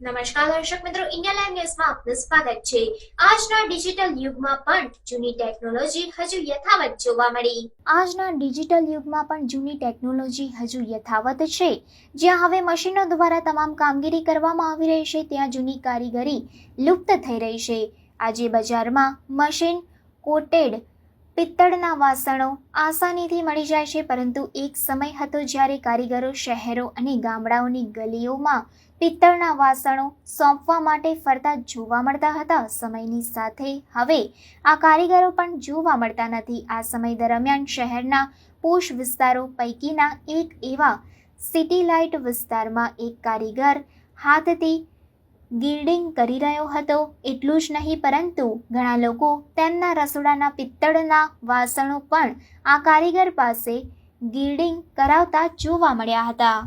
નમસ્કાર દર્શક મિત્રો, ઇન્ડિયા લાઈવ ન્યૂઝમાં આપનું સ્વાગત છે. આજના ડિજિટલ યુગમાં પણ જૂની ટેકનોલોજી હજુ યથાવત જોવા મળી. આજના ડિજિટલ યુગમાં પણ જૂની ટેકનોલોજી હજુ યથાવત છે. જ્યાં હવે મશીનો દ્વારા તમામ કામગીરી કરવામાં આવી રહી છે, ત્યાં જૂની કારીગરી લુપ્ત થઈ રહી છે. આજે બજારમાં મશીન, કોટેડ પિત્તળના વાસણો આસાનીથી મળી જાય છે, પરંતુ એક સમય હતો જ્યારે કારીગરો શહેરો અને ગામડાઓની ગલીઓમાં પિત્તળના વાસણો સોંપવા માટે ફરતા જોવા મળતા હતા. સમયની સાથે હવે આ કારીગરો પણ જોવા મળતા નથી. આ સમય દરમિયાન શહેરના પોષ વિસ્તારો પૈકીના એક એવા સિટી લાઇટ વિસ્તારમાં એક કારીગર હાથથી ગિલ્ડિંગ કરી રહ્યો હતો. એટલું જ નહીં, પરંતુ ઘણા લોકો તેમના રસોડાના પિત્તળના વાસણો પણ આ કારીગર પાસે ગિલ્ડિંગ કરાવતા જોવા મળ્યા હતા.